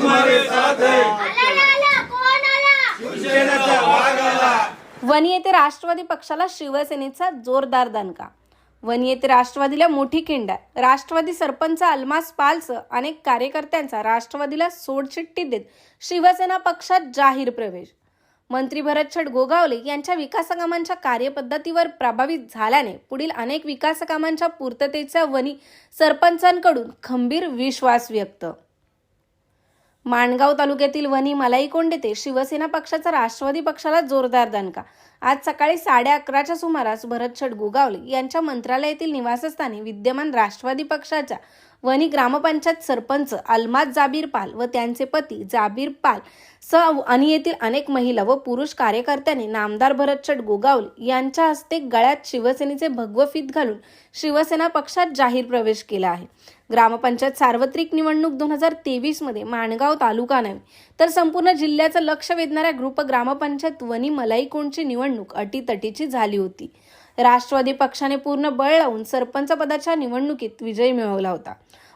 तुम्हारे साथ है। वणी येथे राष्ट्रवादी पक्षाला शिवसेनेचा जोरदार दणका. वणी येथे राष्ट्रवादीला मोठी खिंड आहे. राष्ट्रवादी सरपंच अल्मास पालचं अनेक कार्यकर्त्यांचा राष्ट्रवादीला सोडचिठ्ठी देत शिवसेना पक्षात जाहीर प्रवेश. मंत्री भरतछट गोगावले यांच्या विकासकामांच्या कार्यपद्धतीवर प्रभावित झाल्याने पुढील अनेक विकासकामांच्या पूर्ततेचा वणी सरपंचांकडून खंबीर विश्वास व्यक्त. माणगाव तालुक्यातील वणी मलाईकोंड येथे शिवसेना पक्षाचा राष्ट्रवादी पक्षाला जोरदार दणका. आज सकाळी साडे अकराच्या सुमारास भरतछट गोगावले यांच्या मंत्रालयातील निवासस्थानी विद्यमान राष्ट्रवादी पक्षाच्या वनी ग्रामपंचायत सरपंच अल्माज जाबीर पाल व त्यांचे पती जाबीर पाल सह आणि येथील अनेक महिला व पुरुष कार्यकर्त्यांनी नामदार भरतछट गोगावले यांच्या हस्ते गळ्यात शिवसेनेचे भगव फीत घालून शिवसेना पक्षात जाहीर प्रवेश केला आहे. ग्रामपंचायत सार्वत्रिक निवडणूक दोन हजार तेवीसमध्ये माणगाव तालुका नव्हे तर संपूर्ण जिल्ह्याचं लक्ष वेधणाऱ्या ग्रुप ग्रामपंचायत वनी मलाईकोंडची निवडणूक अटीतटीची झाली होती. राष्ट्रवादी पक्षाने पूर्ण बळ लावून सरपंच पदाच्या निवडणुकीत विजय मिळवला होता.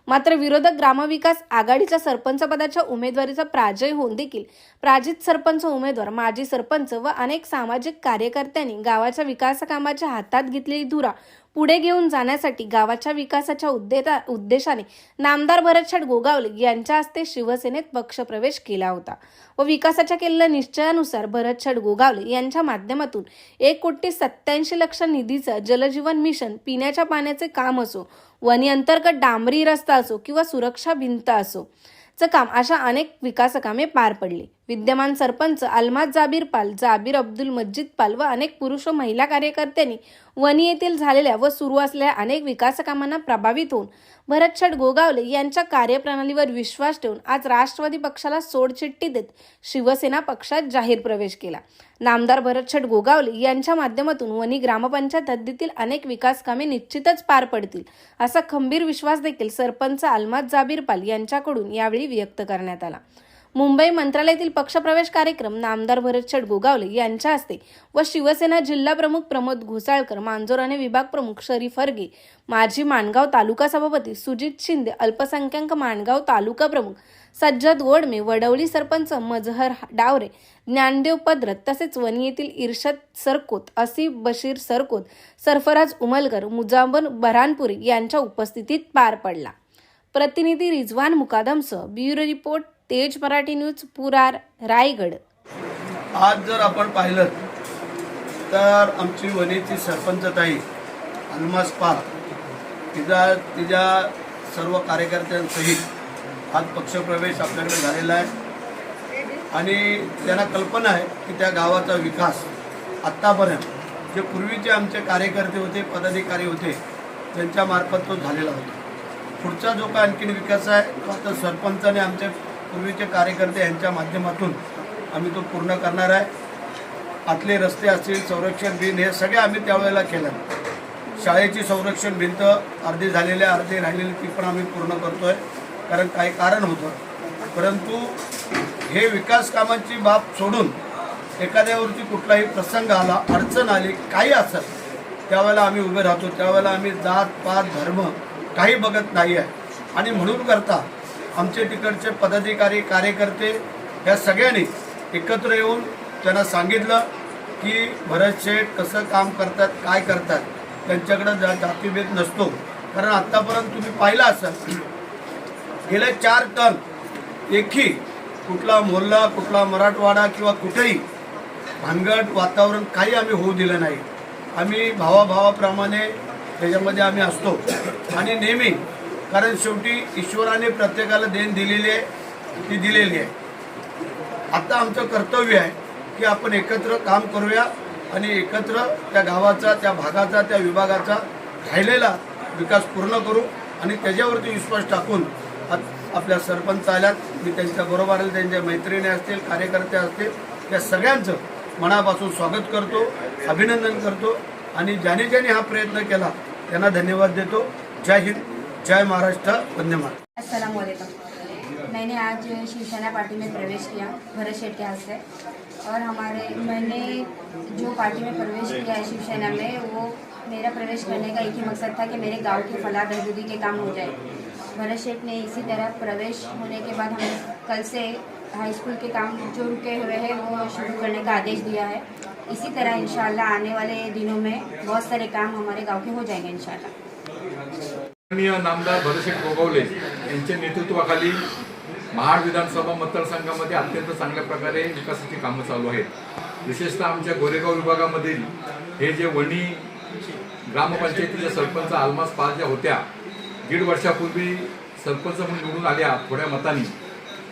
मात्र विरोधक ग्रामविकास आघाडीच्या सरपंच पदाच्या उमेदवारीचा प्राजय होऊन देखील प्राजित सरपंच उमेदवार माजी सरपंच व अनेक सामाजिक कार्यकर्त्यांनी गावाच्या विकासकामाच्या हातात घेतलेली धुरा पुढे घेऊन जाण्यासाठी गावाच्या विकासाच्या उद्देता उद्देशाने नामदार भरतशाट गोगावले यांच्या हस्ते शिवसेनेत पक्षप्रवेश केला होता. व विकासाच्या केलेल्या निश्चयानुसार भरतशाट गोगावले यांच्या माध्यमातून एक कोटी सत्याऐंशी लक्ष निधीचं जलजीवन मिशन पिण्याच्या पाण्याचे काम असो वनी अंतर्गत डांबरी रस्ता असो किंवा सुरक्षा भिंत असो चं काम अशा अनेक विकासकामे पार पडली. विद्यमान सरपंच अल्माज जाबीर पाल जाबीर अब्दुल मज्जिद पाल व अनेक पुरुष व महिला कार्यकर्त्यांनी वणी येथील झालेल्या व सुरू असलेल्या अनेक विकासकामांना प्रभावित होऊन भरतछट गोगावले यांच्या कार्यप्रणालीवर विश्वास ठेवून आज राष्ट्रवादी पक्षाला सोडचिठ्ठी देत शिवसेना पक्षात जाहीर प्रवेश केला. नामदार भरतछट गोगावले यांच्या माध्यमातून वणी ग्रामपंचायत हद्दीतील अनेक विकास कामे निश्चितच पार पडतील असा खंबीर विश्वास देखील सरपंच अल्माज जाबीर पाल यांच्याकडून यावेळी व्यक्त करण्यात आला. मुंबई मंत्रालयातील पक्षप्रवेश कार्यक्रम नामदार भरतछट गोगावले यांच्या हस्ते व शिवसेना जिल्हा प्रमुख प्रमोद घोसाळकर मांजोराने विभाग प्रमुख शरीफ हरगे माजी माणगाव तालुका सभापती सुजित शिंदे अल्पसंख्याक माणगाव तालुका प्रमुख सज्जद गोडमे वडवली सरपंच मजहर डावरे ज्ञानदेव पद्रत तसेच वणी येथील इर्शद सरकोत असी बशीर सरकोत सरफराज उमलकर मुजाबर बऱ्हाणपुरी यांच्या उपस्थितीत पार पडला. प्रतिनिधी रिजवान मुकादमसह ब्युरो रिपोर्ट तेज मराठी न्यूज पुरार रायगड. आज जर आपण पाहिलं तर आमची वनीची सरपंचताई अलमास पाल तिचा तिच्या सर्व कार्यकर्त्यांसहित आज पक्षप्रवेश आपल्याकडे झालेला आहे. आणि त्यांना कल्पना आहे की त्या गावाचा विकास आत्तापर्यंत जे पूर्वीचे आमचे कार्यकर्ते होते पदाधिकारी होते त्यांच्यामार्फत तो झालेला होता. पुढचा जो काय आणखीन विकास आहे तो आता सरपंचाने आमचे पूर्वीचे कार्यकर्ते यांच्या माध्यमातून आम्ही तो पूर्ण करणार आहे. आतले रस्ते असतील संरक्षण भिंत हे सगळे आम्ही त्यावेळेला केलं. शाळेची संरक्षण भिंत अर्धी झालेली आहे अर्धी राहिलेली ती पण आम्ही पूर्ण करतोय. कारण काही कारण होतं. परंतु हे विकास कामांची बाब सोडून एखाद्यावरती कुठलाही प्रसंग आला अडचण आली काही असत त्यावेळेला आम्ही उभे राहतो. त्यावेळेला आम्ही जात पात धर्म काही बघत नाही आहे आणि म्हणून करता आमचे तिकडचे पदाधिकारी कार्यकर्ते या सगळ्यांनी एकत्र येऊन त्यांना सांगितलं की भरत शेठ कसं काम करतात काय करतात त्यांच्याकडं जा जातीभेद नसतो. कारण आत्तापर्यंत तुम्ही पाहिलं असाल गेले चार टन एकही कुठला मोहल्ला कुठला मराठवाडा किंवा कुठेही भानगड वातावरण काही आम्ही होऊ दिलं नाही. आम्ही भावाभावाप्रमाणे त्याच्यामध्ये आम्ही असतो. आणि नेहमी कारण शेवटी ईश्वराने प्रत्येकाला देण दिलेली आहे ती दिलेली आहे. आता आमचं कर्तव्य आहे की आपण एकत्र काम करूया आणि एकत्र त्या गावाचा त्या भागाचा त्या विभागाचा राहिलेला विकास पूर्ण करू आणि त्याच्यावरती विश्वास टाकून आपल्या सरपंच आल्यात मी त्यांच्या बरोबर आले त्यांच्या मैत्रिणी असतील कार्यकर्ते असतील त्या सगळ्यांचं मनापासून स्वागत करतो अभिनंदन करतो आणि ज्याने ज्याने हा प्रयत्न केला त्यांना धन्यवाद देतो. जय हिंद. जय महाराष्ट्र वंदे मातरम अस्सलाम वालेकुम मैंने आज शिवसेना पार्टी में प्रवेश किया, भरत शेठ के हाथ से. और हमारे, मैंने जो पार्टी में प्रवेश किया है शिवसेना में, वो मेरा प्रवेश करने का एक ही मकसद था कि मेरे गाँव की फलाह बहबूदी के काम हो जाए. भरत शेठ ने इसी तरह प्रवेश होने के बाद हमें कल से हाई स्कूल के काम जो रुके हुए हैं, वो शुरू करने का आदेश दिया है. इसी तरह इंशाल्लाह आने वाले दिनों में बहुत सारे काम हमारे गाँव के हो जाएँगे माननीय नामदार भरतशेठ गोगावले यांच्या नेतृत्वाखाली महाड विधानसभा मतदारसंघामध्ये अत्यंत चांगल्या प्रकारे विकासाची कामं चालू आहेत. विशेषतः आमच्या गोरेगाव विभागामधील हे जे वणी ग्रामपंचायतीच्या सरपंच आलमास पाल ज्या होत्या दीड वर्षापूर्वी सरपंच म्हणून निवडून आल्या थोड्या मतांनी.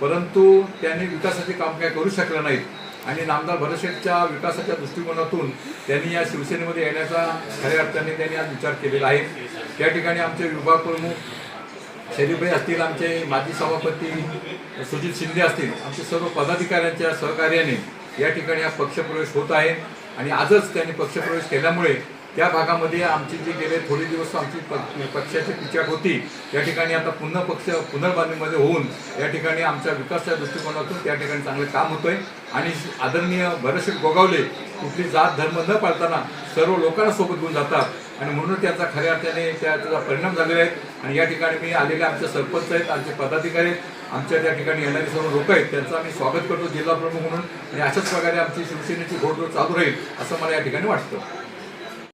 परंतु त्यांनी विकासाचे काम काय करू शकलं नाहीत. आणि नामदार भरतशेठच्या विकासाच्या दृष्टिकोनातून त्यांनी या शिवसेनेमध्ये येण्याचा खऱ्या अर्थाने त्यांनी आज विचार केलेला आहे. त्या ठिकाणी आमचे विभाग प्रमुख शरीफभाई असतील आमचे माजी सभापती सुजित शिंदे असतील आमचे सर्व पदाधिकाऱ्यांच्या सहकार्याने या ठिकाणी हा पक्षप्रवेश होत आहे. आणि आजच त्यांनी पक्षप्रवेश केल्यामुळे त्या भागामध्ये आमची जी गेले थोडे दिवस आमची प- पक्षाची पिछाट होती. या ठिकाणी आता पुन्हा पक्ष पुनर्बांधणीमध्ये होऊन या ठिकाणी आमच्या विकासाच्या दृष्टिकोनातून त्या ठिकाणी चांगलं काम होतंय. आणि आदरणीय भरतशेठ गोगावले कुठली जात धर्म न पाळताना सर्व लोकांना सोबत घेऊन जातात. आणि म्हणून त्याचा खऱ्या अर्थाने त्या- त्याचा परिणाम झालेला आहे. आणि या ठिकाणी मी आलेले आमचे सरपंच आहेत आमचे पदाधिकारी आहेत. आमच्या त्या ठिकाणी येणारे सर्व लोक आहेत. त्यांचं आम्ही स्वागत करतो जिल्हा प्रमुख म्हणून. आणि अशाच प्रकारे आमची शिवसेनेची घोडदोड चालू राहील असं मला या ठिकाणी वाटतं.